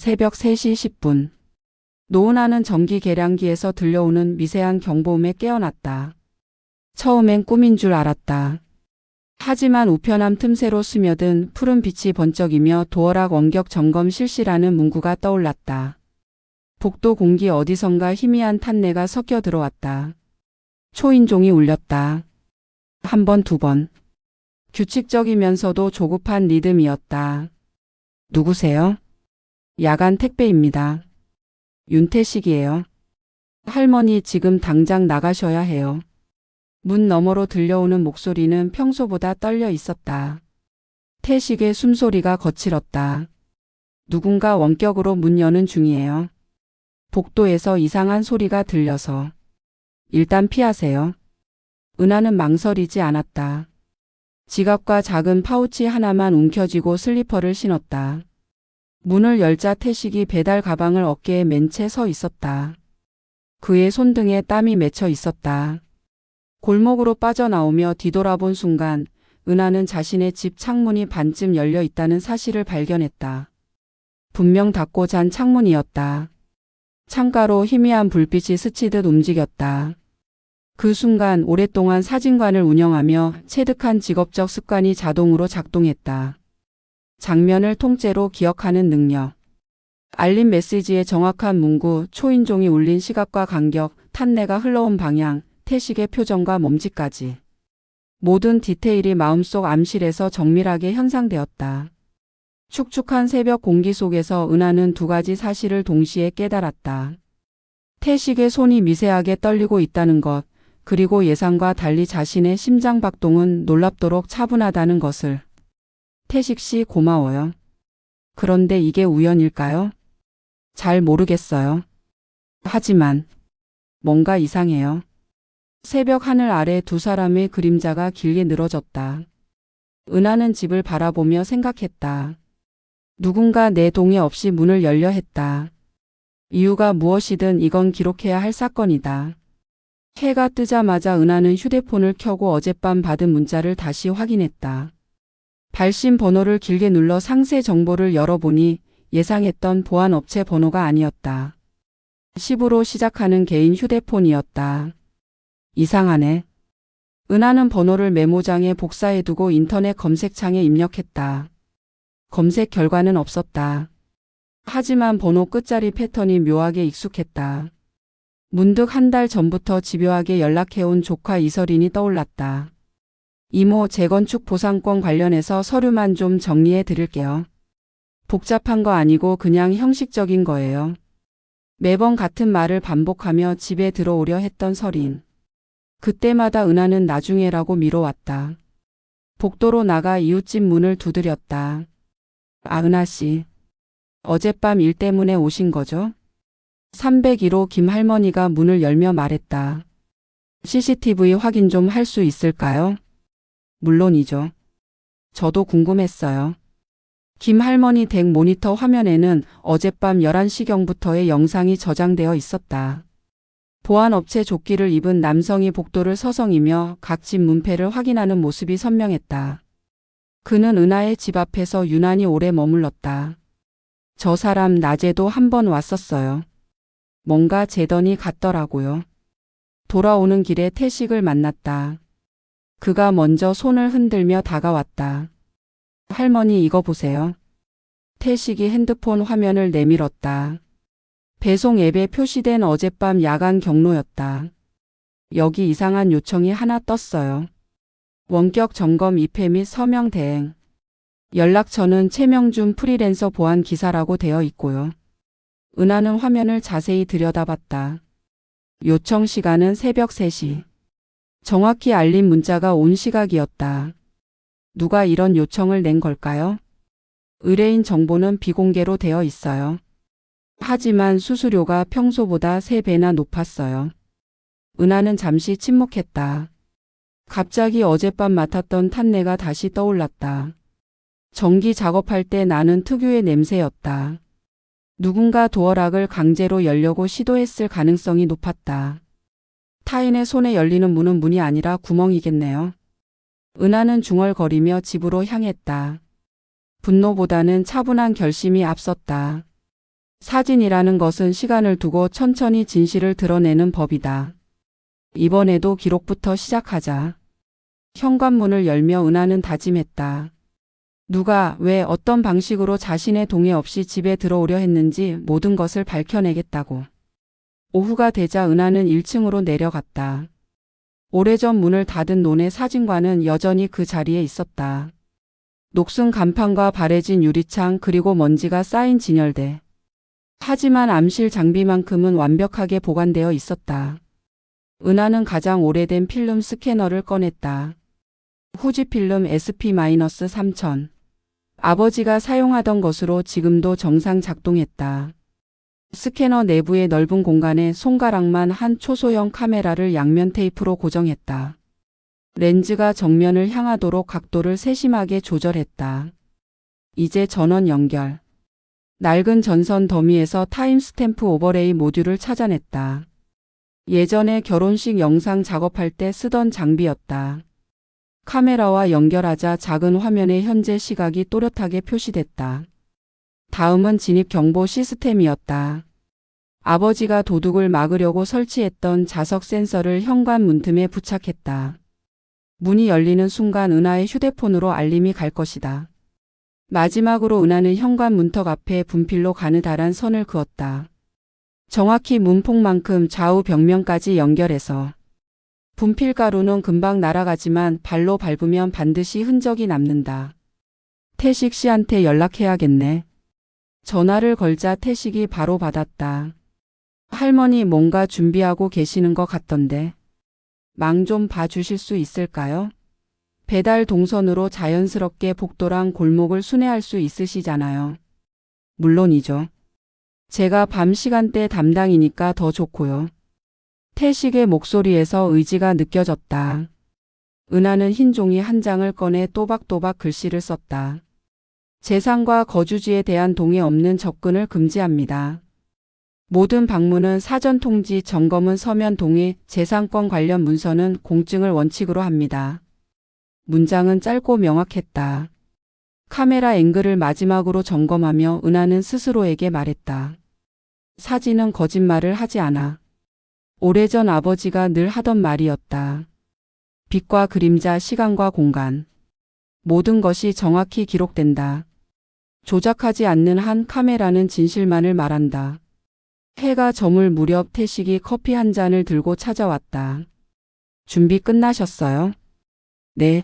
새벽 3시 10분. 노은아는 전기 계량기에서 들려오는 미세한 경보음에 깨어났다. 처음엔 꿈인 줄 알았다. 하지만 우편함 틈새로 스며든 푸른 빛이 번쩍이며 도어락 원격 점검 실시라는 문구가 떠올랐다. 복도 공기 어디선가 희미한 탄내가 섞여 들어왔다. 초인종이 울렸다. 한 번, 두 번. 규칙적이면서도 조급한 리듬이었다. 누구세요? 야간 택배입니다. 윤태식이에요. 할머니 지금 당장 나가셔야 해요. 문 너머로 들려오는 목소리는 평소보다 떨려 있었다. 태식의 숨소리가 거칠었다. 누군가 원격으로 문 여는 중이에요. 복도에서 이상한 소리가 들려서. 일단 피하세요. 은하는 망설이지 않았다. 지갑과 작은 파우치 하나만 움켜쥐고 슬리퍼를 신었다. 문을 열자 태식이 배달 가방을 어깨에 맨 채 서 있었다. 그의 손등에 땀이 맺혀 있었다. 골목으로 빠져나오며 뒤돌아본 순간 은하는 자신의 집 창문이 반쯤 열려 있다는 사실을 발견했다. 분명 닫고 잔 창문이었다. 창가로 희미한 불빛이 스치듯 움직였다. 그 순간 오랫동안 사진관을 운영하며 체득한 직업적 습관이 자동으로 작동했다. 장면을 통째로 기억하는 능력. 알림 메시지의 정확한 문구, 초인종이 울린 시각과 간격, 탄내가 흘러온 방향, 태식의 표정과 몸짓까지. 모든 디테일이 마음속 암실에서 정밀하게 현상되었다. 축축한 새벽 공기 속에서 은하는 두 가지 사실을 동시에 깨달았다. 태식의 손이 미세하게 떨리고 있다는 것, 그리고 예상과 달리 자신의 심장 박동은 놀랍도록 차분하다는 것을. 태식 씨 고마워요. 그런데 이게 우연일까요? 잘 모르겠어요. 하지만 뭔가 이상해요. 새벽 하늘 아래 두 사람의 그림자가 길게 늘어졌다. 은하는 집을 바라보며 생각했다. 누군가 내 동의 없이 문을 열려 했다. 이유가 무엇이든 이건 기록해야 할 사건이다. 해가 뜨자마자 은하는 휴대폰을 켜고 어젯밤 받은 문자를 다시 확인했다. 발신 번호를 길게 눌러 상세 정보를 열어보니 예상했던 보안업체 번호가 아니었다. 10으로 시작하는 개인 휴대폰이었다. 이상하네. 은하는 번호를 메모장에 복사해두고 인터넷 검색창에 입력했다. 검색 결과는 없었다. 하지만 번호 끝자리 패턴이 묘하게 익숙했다. 문득 한 달 전부터 집요하게 연락해온 조카 이설인이 떠올랐다. 이모 재건축 보상권 관련해서 서류만 좀 정리해 드릴게요. 복잡한 거 아니고 그냥 형식적인 거예요. 매번 같은 말을 반복하며 집에 들어오려 했던 설인. 그때마다 은하는 나중에라고 미뤄왔다. 복도로 나가 이웃집 문을 두드렸다. 아, 은하 씨. 어젯밤 일 때문에 오신 거죠? 301호 김할머니가 문을 열며 말했다. CCTV 확인 좀 할 수 있을까요? 물론이죠. 저도 궁금했어요. 김 할머니 댁 모니터 화면에는 어젯밤 11시경부터의 영상이 저장되어 있었다. 보안업체 조끼를 입은 남성이 복도를 서성이며 각 집 문패를 확인하는 모습이 선명했다. 그는 은하의 집 앞에서 유난히 오래 머물렀다. 저 사람 낮에도 한 번 왔었어요. 뭔가 재던이 같더라고요. 돌아오는 길에 태식을 만났다. 그가 먼저 손을 흔들며 다가왔다. 할머니 이거 보세요. 태식이 핸드폰 화면을 내밀었다. 배송 앱에 표시된 어젯밤 야간 경로였다. 여기 이상한 요청이 하나 떴어요. 원격 점검 입회 및 서명 대행. 연락처는 최명준 프리랜서 보안 기사라고 되어 있고요. 은하는 화면을 자세히 들여다봤다. 요청 시간은 새벽 3시. 정확히 알린 문자가 온 시각이었다. 누가 이런 요청을 낸 걸까요? 의뢰인 정보는 비공개로 되어 있어요. 하지만 수수료가 평소보다 3배나 높았어요. 은하는 잠시 침묵했다. 갑자기 어젯밤 맡았던 탄내가 다시 떠올랐다. 전기 작업할 때 나는 특유의 냄새였다. 누군가 도어락을 강제로 열려고 시도했을 가능성이 높았다. 타인의 손에 열리는 문은 문이 아니라 구멍이겠네요. 은하는 중얼거리며 집으로 향했다. 분노보다는 차분한 결심이 앞섰다. 사진이라는 것은 시간을 두고 천천히 진실을 드러내는 법이다. 이번에도 기록부터 시작하자. 현관문을 열며 은하는 다짐했다. 누가 왜 어떤 방식으로 자신의 동의 없이 집에 들어오려 했는지 모든 것을 밝혀내겠다고. 오후가 되자 은하는 1층으로 내려갔다. 오래전 문을 닫은 논의 사진관은 여전히 그 자리에 있었다. 녹슨 간판과 바래진 유리창 그리고 먼지가 쌓인 진열대. 하지만 암실 장비만큼은 완벽하게 보관되어 있었다. 은하는 가장 오래된 필름 스캐너를 꺼냈다. 후지 필름 SP-3000. 아버지가 사용하던 것으로 지금도 정상 작동했다. 스캐너 내부의 넓은 공간에 손가락만 한 초소형 카메라를 양면 테이프로 고정했다. 렌즈가 정면을 향하도록 각도를 세심하게 조절했다. 이제 전원 연결. 낡은 전선 더미에서 타임스탬프 오버레이 모듈을 찾아냈다. 예전에 결혼식 영상 작업할 때 쓰던 장비였다. 카메라와 연결하자 작은 화면에 현재 시각이 또렷하게 표시됐다. 다음은 진입 경보 시스템이었다. 아버지가 도둑을 막으려고 설치했던 자석 센서를 현관 문틈에 부착했다. 문이 열리는 순간 은하의 휴대폰으로 알림이 갈 것이다. 마지막으로 은하는 현관 문턱 앞에 분필로 가느다란 선을 그었다. 정확히 문폭만큼 좌우 벽면까지 연결해서 분필 가루는 금방 날아가지만 발로 밟으면 반드시 흔적이 남는다. 태식 씨한테 연락해야겠네. 전화를 걸자 태식이 바로 받았다. 할머니 뭔가 준비하고 계시는 것 같던데. 망 좀 봐주실 수 있을까요? 배달 동선으로 자연스럽게 복도랑 골목을 순회할 수 있으시잖아요. 물론이죠. 제가 밤 시간대 담당이니까 더 좋고요. 태식의 목소리에서 의지가 느껴졌다. 은하는 흰 종이 한 장을 꺼내 또박또박 글씨를 썼다. 재산과 거주지에 대한 동의 없는 접근을 금지합니다. 모든 방문은 사전 통지, 점검은 서면 동의, 재산권 관련 문서는 공증을 원칙으로 합니다. 문장은 짧고 명확했다. 카메라 앵글을 마지막으로 점검하며 은하는 스스로에게 말했다. 사진은 거짓말을 하지 않아. 오래전 아버지가 늘 하던 말이었다. 빛과 그림자, 시간과 공간. 모든 것이 정확히 기록된다. 조작하지 않는 한 카메라는 진실만을 말한다. 해가 저물 무렵 태식이 커피 한 잔을 들고 찾아왔다. 준비 끝나셨어요? 네.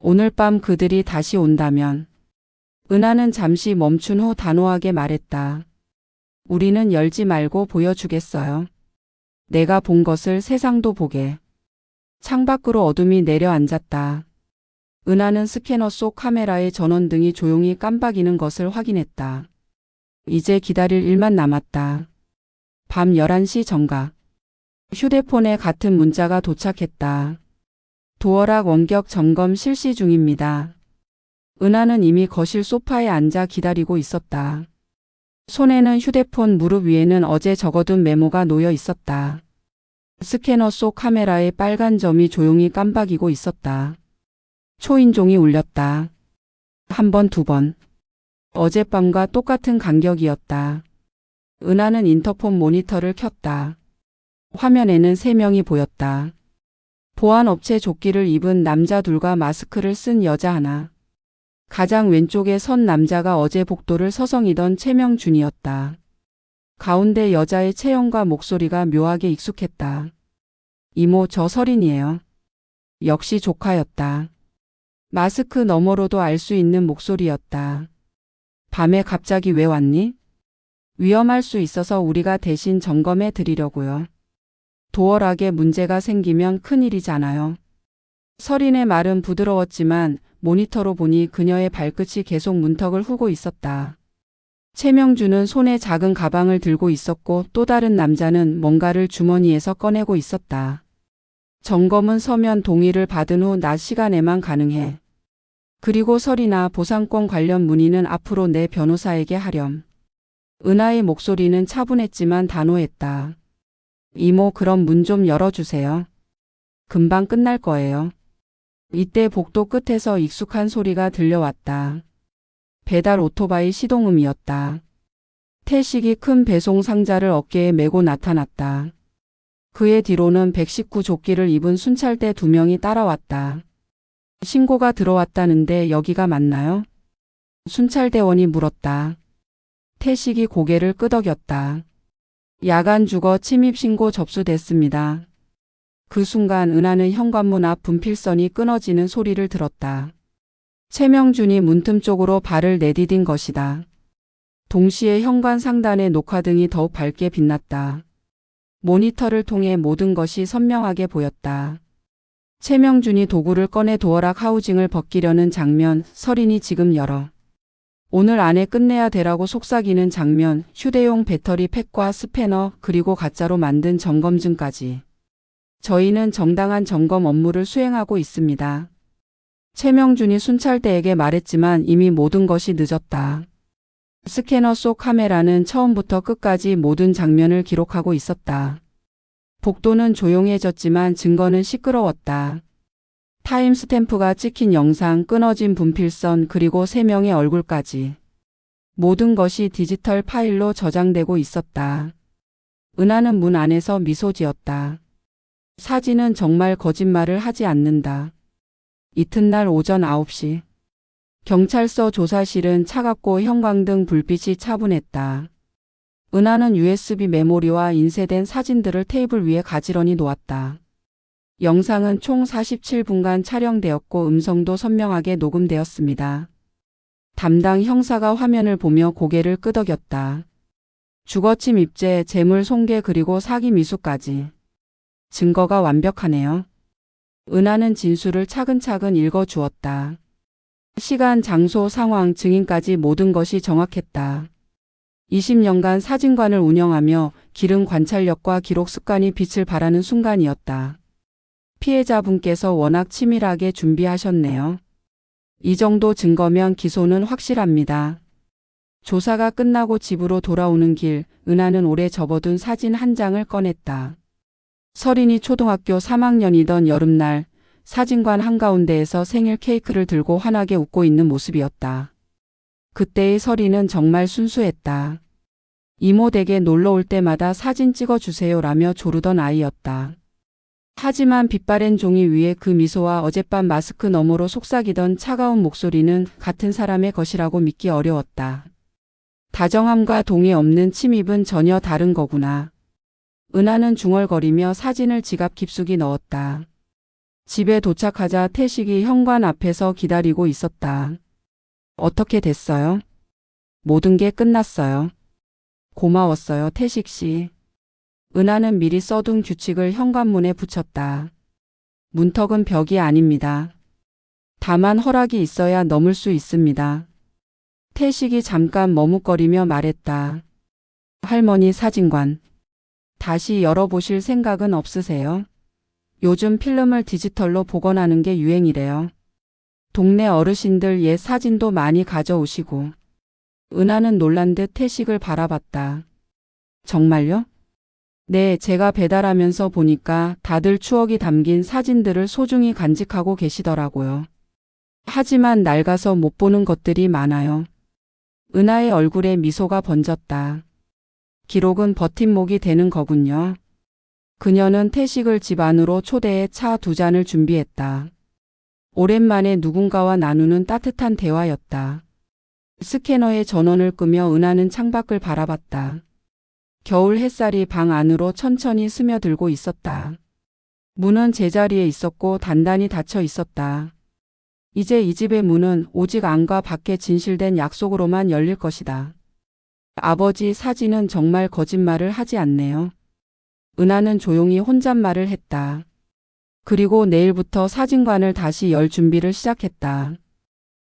오늘 밤 그들이 다시 온다면. 은하는 잠시 멈춘 후 단호하게 말했다. 우리는 열지 말고 보여주겠어요. 내가 본 것을 세상도 보게. 창밖으로 어둠이 내려앉았다. 은하는 스캐너 속 카메라의 전원 등이 조용히 깜박이는 것을 확인했다. 이제 기다릴 일만 남았다. 밤 11시 정각. 휴대폰에 같은 문자가 도착했다. 도어락 원격 점검 실시 중입니다. 은하는 이미 거실 소파에 앉아 기다리고 있었다. 손에는 휴대폰 무릎 위에는 어제 적어둔 메모가 놓여 있었다. 스캐너 속 카메라에 빨간 점이 조용히 깜박이고 있었다. 초인종이 울렸다. 한 번, 두 번. 어젯밤과 똑같은 간격이었다. 은하는 인터폰 모니터를 켰다. 화면에는 세 명이 보였다. 보안업체 조끼를 입은 남자 둘과 마스크를 쓴 여자 하나. 가장 왼쪽에 선 남자가 어제 복도를 서성이던 최명준이었다. 가운데 여자의 체형과 목소리가 묘하게 익숙했다. 이모 저 설인이에요. 역시 조카였다. 마스크 너머로도 알 수 있는 목소리였다. 밤에 갑자기 왜 왔니? 위험할 수 있어서 우리가 대신 점검해 드리려고요. 도어락에 문제가 생기면 큰일이잖아요. 설인의 말은 부드러웠지만 모니터로 보니 그녀의 발끝이 계속 문턱을 후고 있었다. 최명주는 손에 작은 가방을 들고 있었고 또 다른 남자는 뭔가를 주머니에서 꺼내고 있었다. 점검은 서면 동의를 받은 후 낮 시간에만 가능해. 그리고 설이나 보상권 관련 문의는 앞으로 내 변호사에게 하렴. 은하의 목소리는 차분했지만 단호했다. 이모 그럼 문 좀 열어주세요. 금방 끝날 거예요. 이때 복도 끝에서 익숙한 소리가 들려왔다. 배달 오토바이 시동음이었다. 태식이 큰 배송 상자를 어깨에 메고 나타났다. 그의 뒤로는 119 조끼를 입은 순찰대 두 명이 따라왔다. 신고가 들어왔다는데 여기가 맞나요? 순찰대원이 물었다. 태식이 고개를 끄덕였다. 야간 주거 침입 신고 접수됐습니다. 그 순간 은하는 현관문 앞 분필선이 끊어지는 소리를 들었다. 최명준이 문틈 쪽으로 발을 내디딘 것이다. 동시에 현관 상단의 녹화등이 더욱 밝게 빛났다. 모니터를 통해 모든 것이 선명하게 보였다. 최명준이 도구를 꺼내 도어락 하우징을 벗기려는 장면, 서린이 지금 열어. 오늘 안에 끝내야 되라고 속삭이는 장면, 휴대용 배터리 팩과 스패너, 그리고 가짜로 만든 점검증까지. 저희는 정당한 점검 업무를 수행하고 있습니다. 최명준이 순찰대에게 말했지만 이미 모든 것이 늦었다. 스캐너 속 카메라는 처음부터 끝까지 모든 장면을 기록하고 있었다. 복도는 조용해졌지만 증거는 시끄러웠다. 타임스탬프가 찍힌 영상, 끊어진 분필선, 그리고 세 명의 얼굴까지. 모든 것이 디지털 파일로 저장되고 있었다. 은하는 문 안에서 미소 지었다. 사진은 정말 거짓말을 하지 않는다. 이튿날 오전 9시. 경찰서 조사실은 차갑고 형광등 불빛이 차분했다. 은하는 USB 메모리와 인쇄된 사진들을 테이블 위에 가지런히 놓았다. 영상은 총 47분간 촬영되었고 음성도 선명하게 녹음되었습니다. 담당 형사가 화면을 보며 고개를 끄덕였다. 주거침 입제, 재물 손괴 그리고 사기 미수까지. 증거가 완벽하네요. 은하는 진술을 차근차근 읽어 주었다. 시간, 장소, 상황, 증인까지 모든 것이 정확했다. 20년간 사진관을 운영하며 기른 관찰력과 기록 습관이 빛을 발하는 순간이었다. 피해자분께서 워낙 치밀하게 준비하셨네요. 이 정도 증거면 기소는 확실합니다. 조사가 끝나고 집으로 돌아오는 길, 은하는 오래 접어둔 사진 한 장을 꺼냈다. 서린이 초등학교 3학년이던 여름날, 사진관 한가운데에서 생일 케이크를 들고 환하게 웃고 있는 모습이었다. 그때의 서린은 정말 순수했다. 이모 댁에 놀러 올 때마다 사진 찍어 주세요 라며 조르던 아이였다. 하지만 빛바랜 종이 위에 그 미소와 어젯밤 마스크 너머로 속삭이던 차가운 목소리는 같은 사람의 것이라고 믿기 어려웠다. 다정함과 동의 없는 침입은 전혀 다른 거구나. 은하는 중얼거리며 사진을 지갑 깊숙이 넣었다. 집에 도착하자 태식이 현관 앞에서 기다리고 있었다. 어떻게 됐어요? 모든 게 끝났어요. 고마웠어요, 태식 씨. 은하는 미리 써둔 규칙을 현관문에 붙였다. 문턱은 벽이 아닙니다. 다만 허락이 있어야 넘을 수 있습니다. 태식이 잠깐 머뭇거리며 말했다. 할머니 사진관. 다시 열어보실 생각은 없으세요? 요즘 필름을 디지털로 복원하는 게 유행이래요. 동네 어르신들 옛 사진도 많이 가져오시고. 은하는 놀란 듯 태식을 바라봤다. 정말요? 네, 제가 배달하면서 보니까 다들 추억이 담긴 사진들을 소중히 간직하고 계시더라고요. 하지만 낡아서 못 보는 것들이 많아요. 은하의 얼굴에 미소가 번졌다. 기록은 버팀목이 되는 거군요. 그녀는 태식을 집 안으로 초대해 차 두 잔을 준비했다. 오랜만에 누군가와 나누는 따뜻한 대화였다. 스캐너의 전원을 끄며 은하는 창밖을 바라봤다. 겨울 햇살이 방 안으로 천천히 스며들고 있었다. 문은 제자리에 있었고 단단히 닫혀 있었다. 이제 이 집의 문은 오직 안과 밖에 진실된 약속으로만 열릴 것이다. 아버지 사진은 정말 거짓말을 하지 않네요. 은하는 조용히 혼잣말을 했다. 그리고 내일부터 사진관을 다시 열 준비를 시작했다.